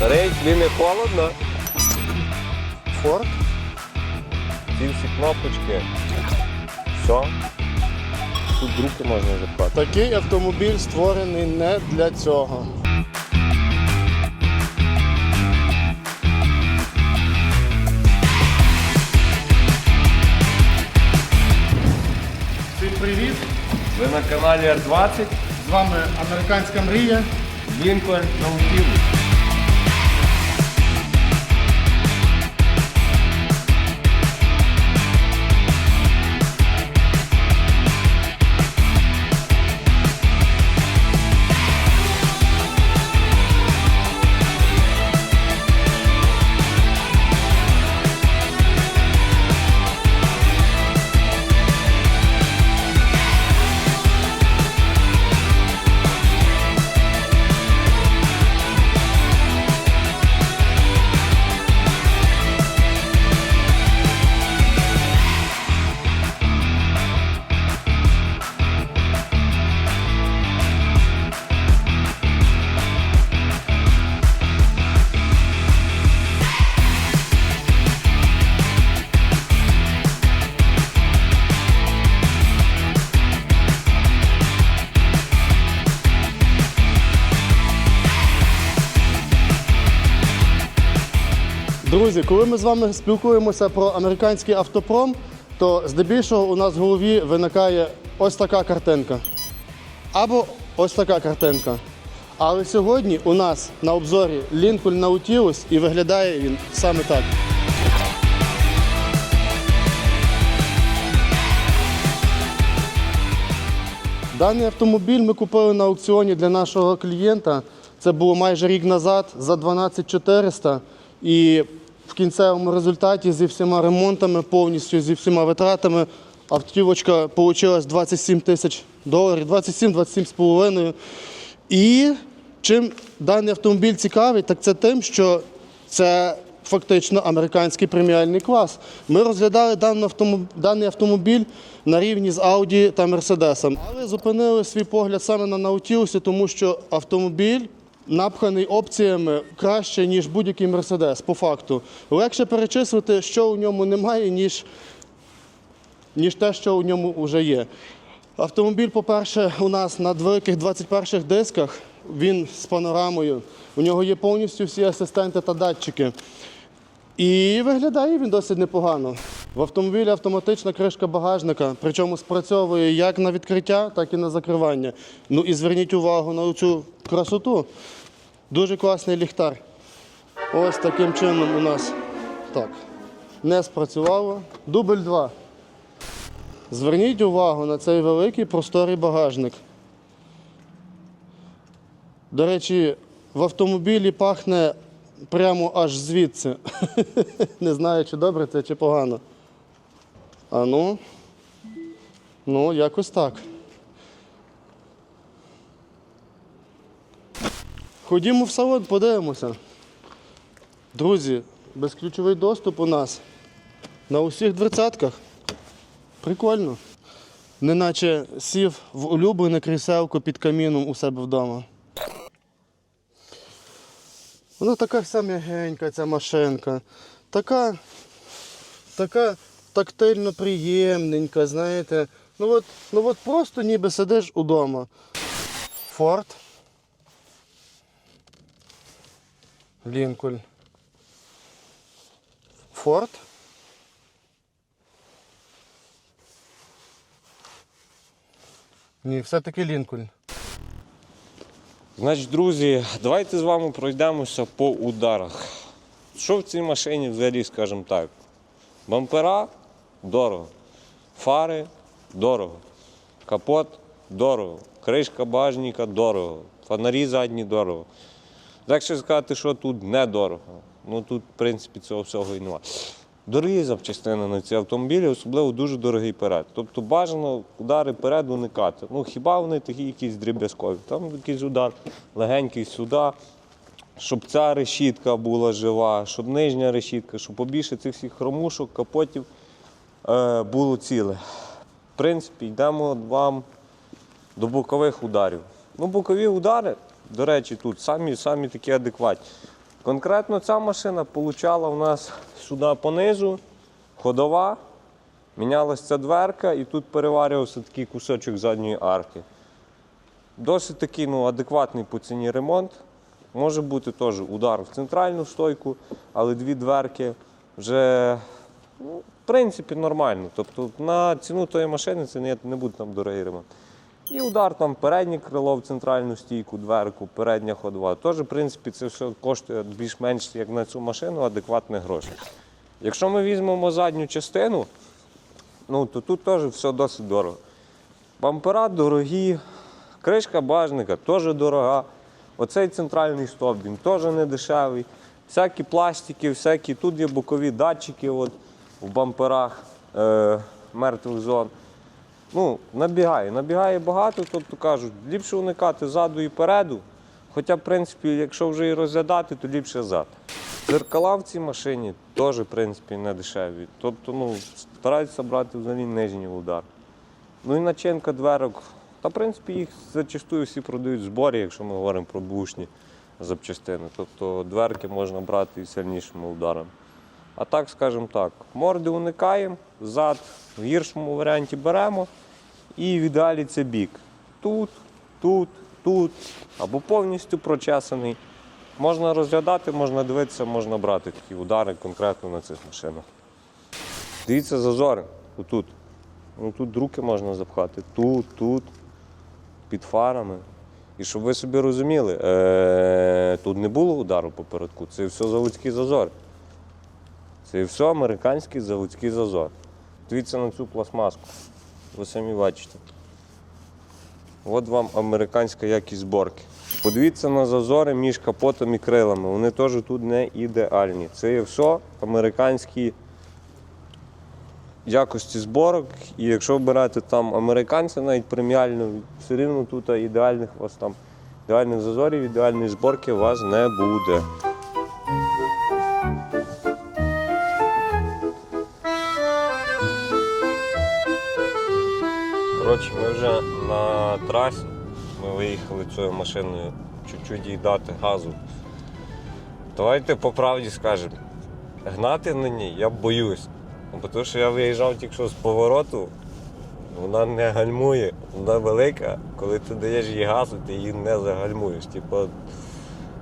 Старий, тобі не холодно? Форд. Ці всі кнопочки. Все. Тут руки можна запхати. Такий автомобіль створений не для цього. Всім привіт! Ви на каналі R20. З вами Американська мрія. Лінкольн Наутілус. Друзі, коли ми з вами спілкуємося про американський автопром, то здебільшого у нас в голові виникає ось така картинка. Або ось така картинка. Але сьогодні у нас на обзорі Lincoln Nautilus і виглядає він саме так. Даний автомобіль ми купили на аукціоні для нашого клієнта. Це було майже рік назад за 12 400. І кінцевому результаті зі всіма ремонтами, повністю зі всіма витратами, автівочка вийшла 27 тисяч доларів, 27-27 з половиною. І чим даний автомобіль цікавий, так це тим, що це фактично американський преміальний клас. Ми розглядали даний автомобіль, на рівні з Audi та Mercedes. Але зупинили свій погляд саме на Наутілусі, тому що автомобіль напханий опціями краще, ніж будь-який Mercedes, по факту. Легше перечислити, що у ньому немає, ніж ніж те, що у ньому вже є. Автомобіль, по-перше, у нас на великих 21 дисках, він з панорамою. У нього є повністю всі асистенти та датчики. І виглядає він досить непогано. В автомобілі автоматична кришка багажника, причому спрацьовує як на відкриття, так і на закривання. Ну і зверніть увагу на цю красоту. Дуже класний ліхтар. Ось таким чином у нас так. Не спрацювало. Дубль 2. Зверніть увагу на цей великий просторий багажник. До речі, в автомобілі пахне прямо аж звідси. Не знаю, чи добре це, чи погано. А ну, ну, якось так. Ходімо в салон, подивимося. Друзі, безключовий доступ у нас на усіх дверцятках. Прикольно. Неначе сів в улюблене кріселко під каміном у себе вдома. Вона така вся м'ягенька, ця машинка. Така, така тактильно приємненька, знаєте. Ну от, ну от просто ніби сидиш удома. Форд. Лінкольн. Форд. Ні, все-таки Лінкольн. Значить, друзі, давайте з вами пройдемося по ударах. Що в цій машині взагалі, скажімо так? Бампера дорого. Фари дорого. Капот дорого. Кришка багажника дорого. Фонарі задні дорого. Легше сказати, що тут недорого. Ну тут, в принципі, цього всього і немає. Дорогі запчастини на ці автомобілі, особливо дуже дорогий перед. Тобто бажано удари перед уникати. Ну хіба вони такі якісь дріб'язкові? Там якийсь удар легенький сюди, щоб ця решітка була жива, щоб нижня решітка, щоб побільше цих всіх хромушок, капотів е, було ціле. В принципі, йдемо вам до бокових ударів. Ну, бокові удари, до речі, тут самі, самі такі адекватні. Конкретно ця машина получала в нас сюди понизу, ходова, мінялася ця дверка і тут переварювався такий кусочок задньої арки. Досить такий ну, адекватний по ціні ремонт. Може бути теж удар в центральну стойку, але дві дверки вже ну, в принципі нормально. Тобто на ціну тої машини це не, буде там дорогий ремонт. І удар там переднє крило в центральну стійку, дверку, передня ходова. Теж, в принципі, це все коштує більш-менш як на цю машину адекватних грошей. Якщо ми візьмемо задню частину, ну, то тут теж все досить дорого. Бампера дорогі, кришка бажника теж дорога. Оцей центральний стовп, він теж не дешевий. Всякі пластики, всякі, тут є бокові датчики от, в бамперах е, мертвих зон. Ну, набігає, набігає багато, тобто кажуть, ліпше уникати ззаду і переду. Хоча, в принципі, якщо вже і розглядати, то ліпше зад. Зеркала в цій машині теж, в принципі, не дешеві. Тобто, ну, стараються брати взагалі нижній удар. Ну і начинка дверок. Та, в принципі, їх зачастую всі продають в зборі, якщо ми говоримо про бушні запчастини. Тобто дверки можна брати і сильнішими ударами. А так, скажімо так, морди уникаємо, зад в гіршому варіанті беремо і в ідеалі це бік. Тут, тут, тут, або повністю прочесаний. Можна розглядати, можна дивитися, можна брати такі удари конкретно на цих машинах. Дивіться зазори, отут. Ну, тут руки можна запхати, тут, тут, під фарами. І щоб ви собі розуміли, е- тут не було удару попередку, це все заводський зазор. Це все американський заводський зазор. Дивіться на цю пластмаску. Ви самі бачите. От вам американська якість зборки. Подивіться на зазори між капотом і крилами. Вони теж тут не ідеальні. Це є все американські якості зборок. І якщо берете там американця, навіть преміальну, все рівно тут ідеальних у вас там ідеальних зазорів, ідеальної зборки у вас не буде. Коротше, ми вже на трасі. Ми виїхали цією машиною чуть-чуть їй дати газу. Давайте по правді скажемо. Гнати на ній я боюсь. Ну, Тому що я виїжджав тільки що з повороту, вона не гальмує, вона велика. Коли ти даєш їй газу, ти її не загальмуєш. Типу,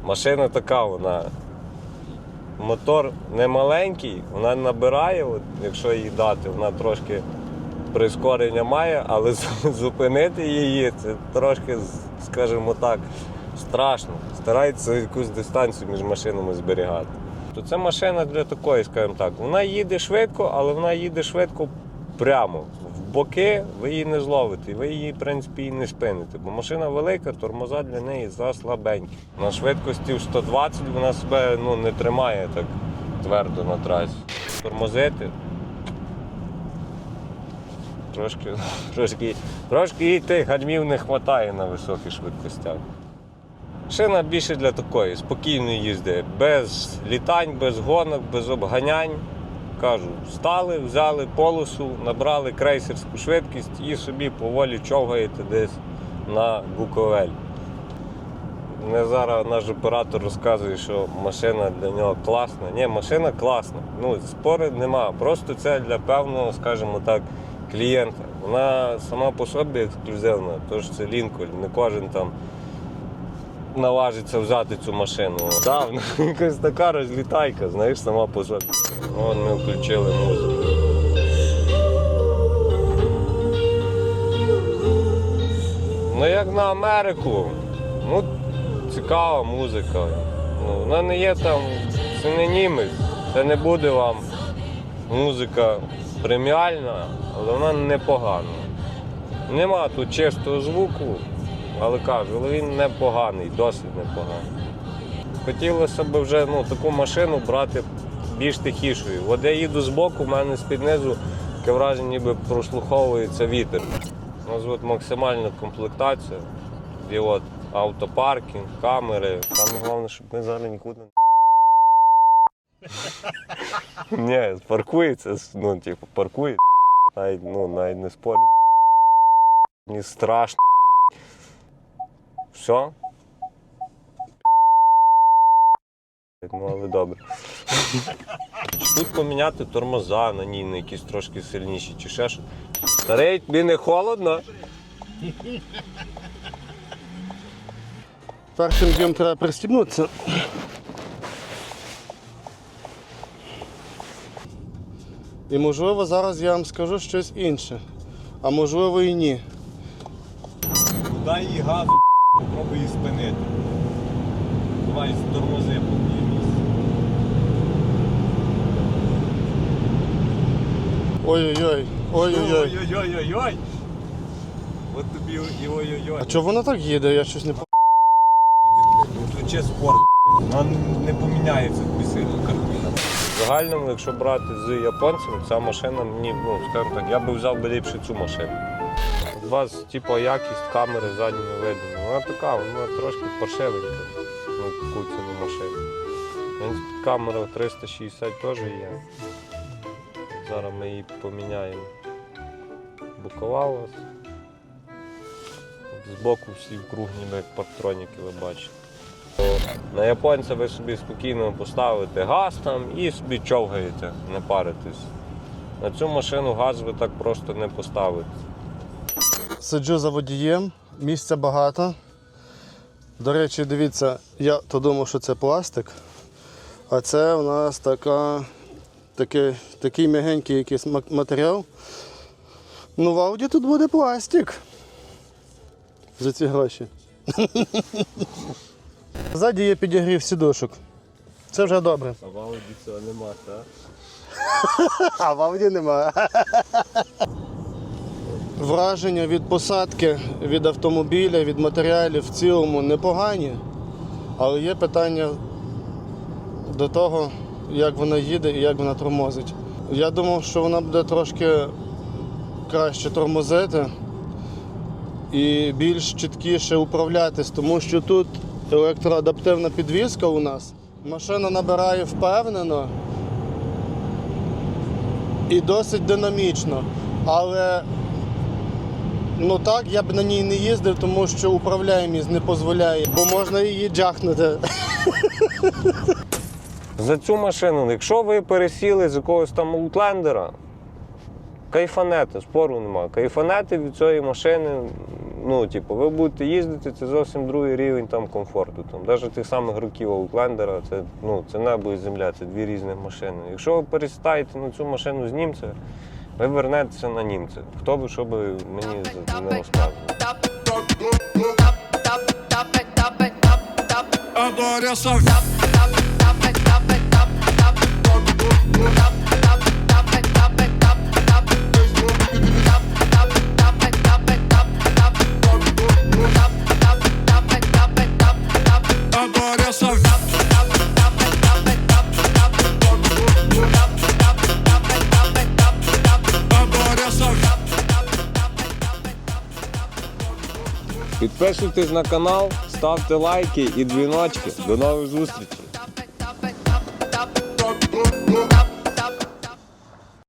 машина така, вона. Мотор не маленький, вона набирає, от, якщо їй дати, вона трошки прискорення має, але зупинити її це трошки, скажімо так, страшно. Старається якусь дистанцію між машинами зберігати. То це машина для такої, скажімо так. Вона їде швидко, але вона їде швидко прямо. В боки ви її не зловите, ви її, в принципі, і не спините. Бо машина велика, тормоза для неї заслабенькі. На швидкості в 120 вона себе ну, не тримає так твердо на трасі. Тормозити Трошки, трошки, трошки тих гальмів не вистачає на високих швидкостях. Шина більше для такої спокійної їзди, без літань, без гонок, без обганянь. Кажу, стали, взяли полосу, набрали крейсерську швидкість і собі поволі човгаєте десь на Буковель. Мене зараз наш оператор розказує, що машина для нього класна. Ні, машина класна. Ну, спори нема. Просто це для певного, скажімо так, клієнта. Вона сама по собі ексклюзивна, тож це Лінкольн, не кожен там наважиться взяти цю машину. Так, вона якась така розлітайка, знаєш, сама по собі. Вон ми включили музику. Ну як на Америку, ну цікава музика. Ну, вона не є там синонімець. Це не буде вам музика преміальна, але вона непогана. Нема тут чистого звуку, але кажу, але він непоганий, досить непоганий. Хотілося б вже ну, таку машину брати більш тихішою. От я їду збоку, в мене з-під низу таке ніби прослуховується вітер. У нас от максимальна комплектація. І от автопаркінг, камери. Саме головне, щоб ми зараз нікуди не. Ні, паркується, ну, типу, паркує. Навіть, ну, навіть не спорю. Мені страшно. Все, ну але добре. Тут поміняти тормоза на ній на якісь трошки сильніші, чи ще що. Старий, тобі не холодно? Першим днем треба пристібнутися. І можливо зараз я вам скажу щось інше. А можливо і ні. Дай їй газу, попробуй її спинити. Давай тормози по її. Ой-ой-ой, ой-ой-ой. Ой-ой-ой-ой-ой. От тобі і ой-ой-ой. А чого воно так їде? Я щось не по. Ну, Включи спорт. Вона не поміняється сильно. В загальному, якщо брати з японцями, ця машина мені, ну, скажімо так, я би взяв би ліпше цю машину. У вас, типу, якість камери задньої видно. Вона така, вона трошки паршивенька. Ну, таку ціну машину. В камера 360 теж є. Зараз ми її поміняємо. Бокова у вас. Збоку всі вкруг, ніби як парктроніки ви бачите. На японця ви собі спокійно поставите газ там і собі човгаєте, не паритесь. На цю машину газ ви так просто не поставите. Сиджу за водієм, місця багато. До речі, дивіться, я то думав, що це пластик, а це у нас така, такий, такий м'ягенький якийсь матеріал. Ну, в Ауді тут буде пластик. За ці гроші. Ззаді є підігрів сідушок. Це вже добре. А в Ауді цього нема, так? А в Ауді немає. Враження від посадки, від автомобіля, від матеріалів в цілому непогані, але є питання до того, як вона їде і як вона тормозить. Я думав, що вона буде трошки краще тормозити і більш чіткіше управлятись, тому що тут електроадаптивна підвізка у нас. Машина набирає впевнено і досить динамічно. Але ну так я б на ній не їздив, тому що управляємість не дозволяє, бо можна її джахнути. За цю машину, якщо ви пересіли з якогось там аутлендера, кайфанете, спору нема. Кайфанете від цієї машини, ну, типу, ви будете їздити, це зовсім другий рівень там комфорту. Там, навіть тих самих років аутлендера, це, ну, це небо і земля, це дві різні машини. Якщо ви пересідаєте на цю машину з німця, ви вернетеся на німця. Хто би що би мені за- не розказував. Adore essa Adore Підписуйтесь на канал, ставте лайки і дзвіночки. До нових зустрічей!